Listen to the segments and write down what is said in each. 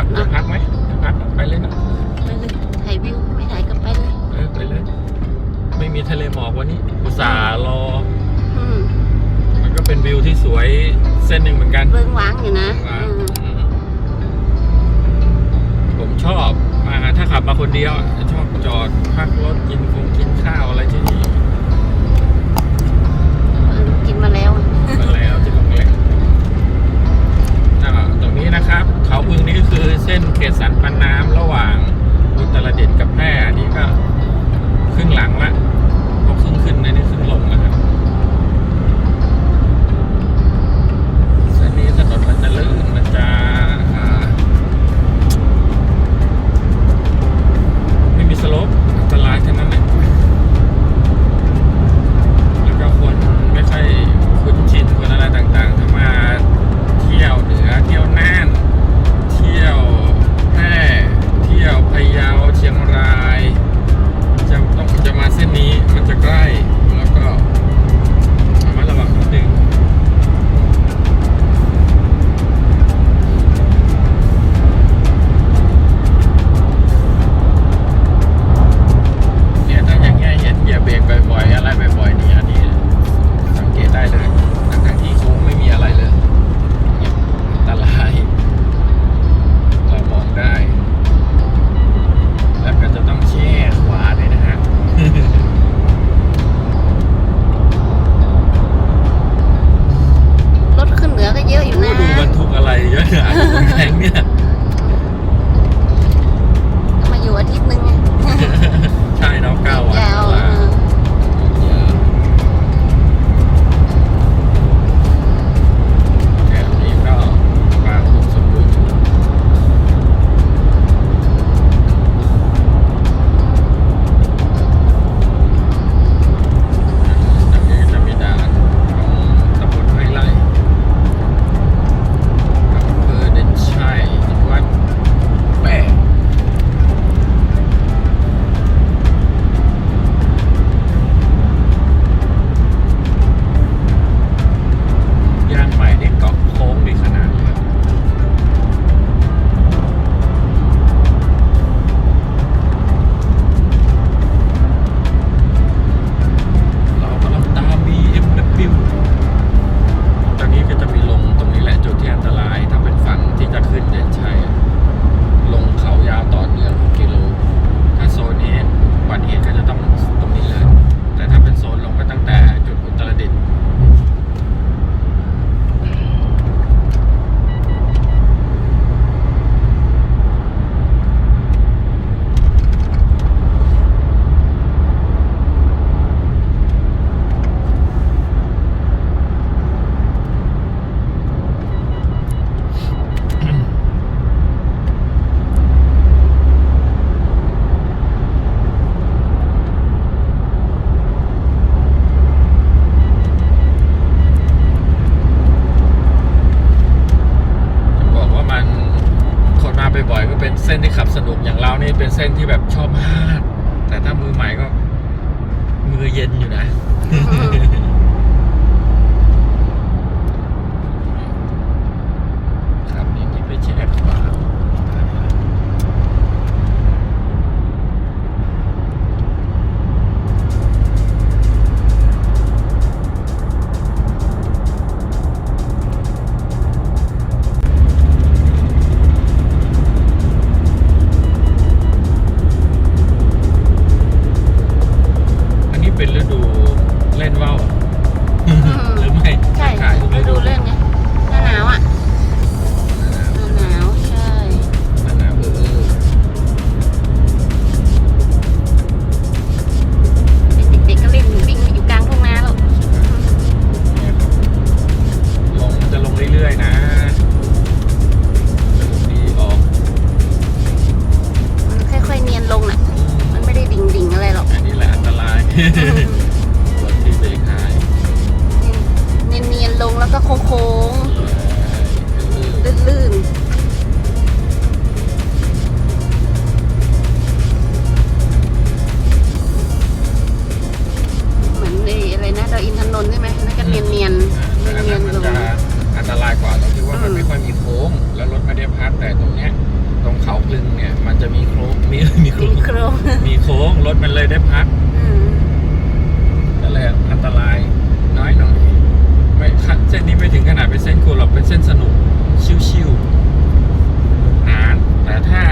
พักจะพักไหมพักไปเลยนะไปเลยถ่ายวิวไม่ถ่ายก็ไปเลยไปเลย ไม่มีทะเลหมอกวันนี้อุตส่าห์รอมันก็เป็นวิวที่สวยเส้นหนึ่งเหมือนกัน เบิ้งว้างอยู่นะผมชอบมาถ้าขับมาคนเดียวชอบจอดพัก ก็โค้งโค้งลื่นลื่นเหมือนในอะไรนะตัวอินทนนท์ใช่ไหมน่าจะเนียนเนียนเนียนเนียนลงอันตรายกว่าเราคิดว่ามันไม่ค่อยมีโค้งแล้วรถไม่ได้พักแต่ตรงเนี้ยตรงเขาคลึงเนี่ยมันจะมีโค้งมีโค้งมีโค้งรถมันเลยได้พัก เป็นเส้นคูหรอกเป็นเส้นสนุกชิวๆนานแต่ถ้า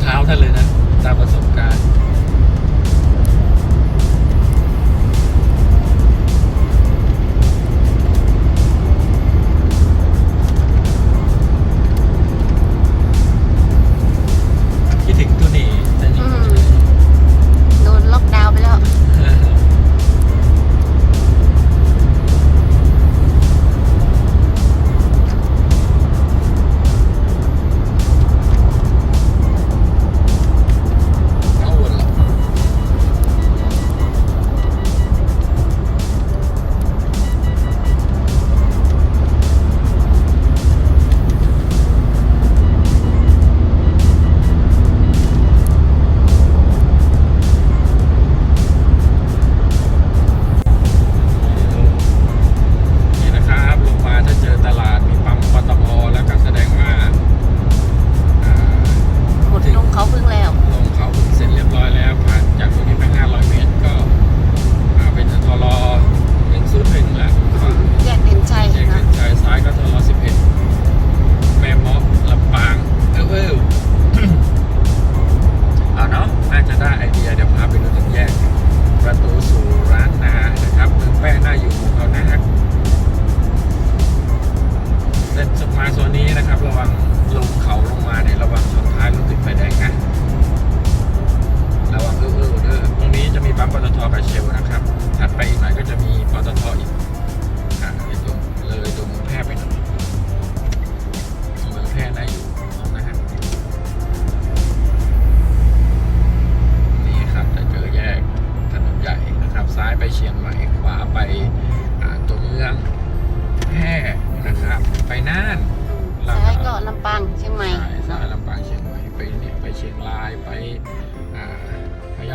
เท้าท่านเลยนะตามประสบการณ์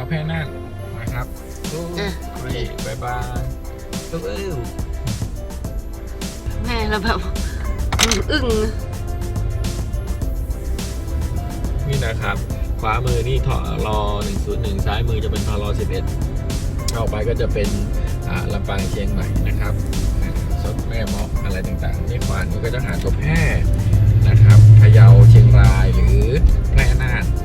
แพนั่นนะครับลูกบายบายสู้แม่เราแบบอึ้งนี่นะครับขวามือนี่ทอรอ101 ซ้ายมือจะเป็นทอรอ11เข้าไปก็จะเป็นลำปางเชียงใหม่นะครับสดแม่มอกอะไรต่างๆนี่ขวานก็จะหาตัวแพร่นะครับพะเยาเชียงรายหรือแพร่น่าน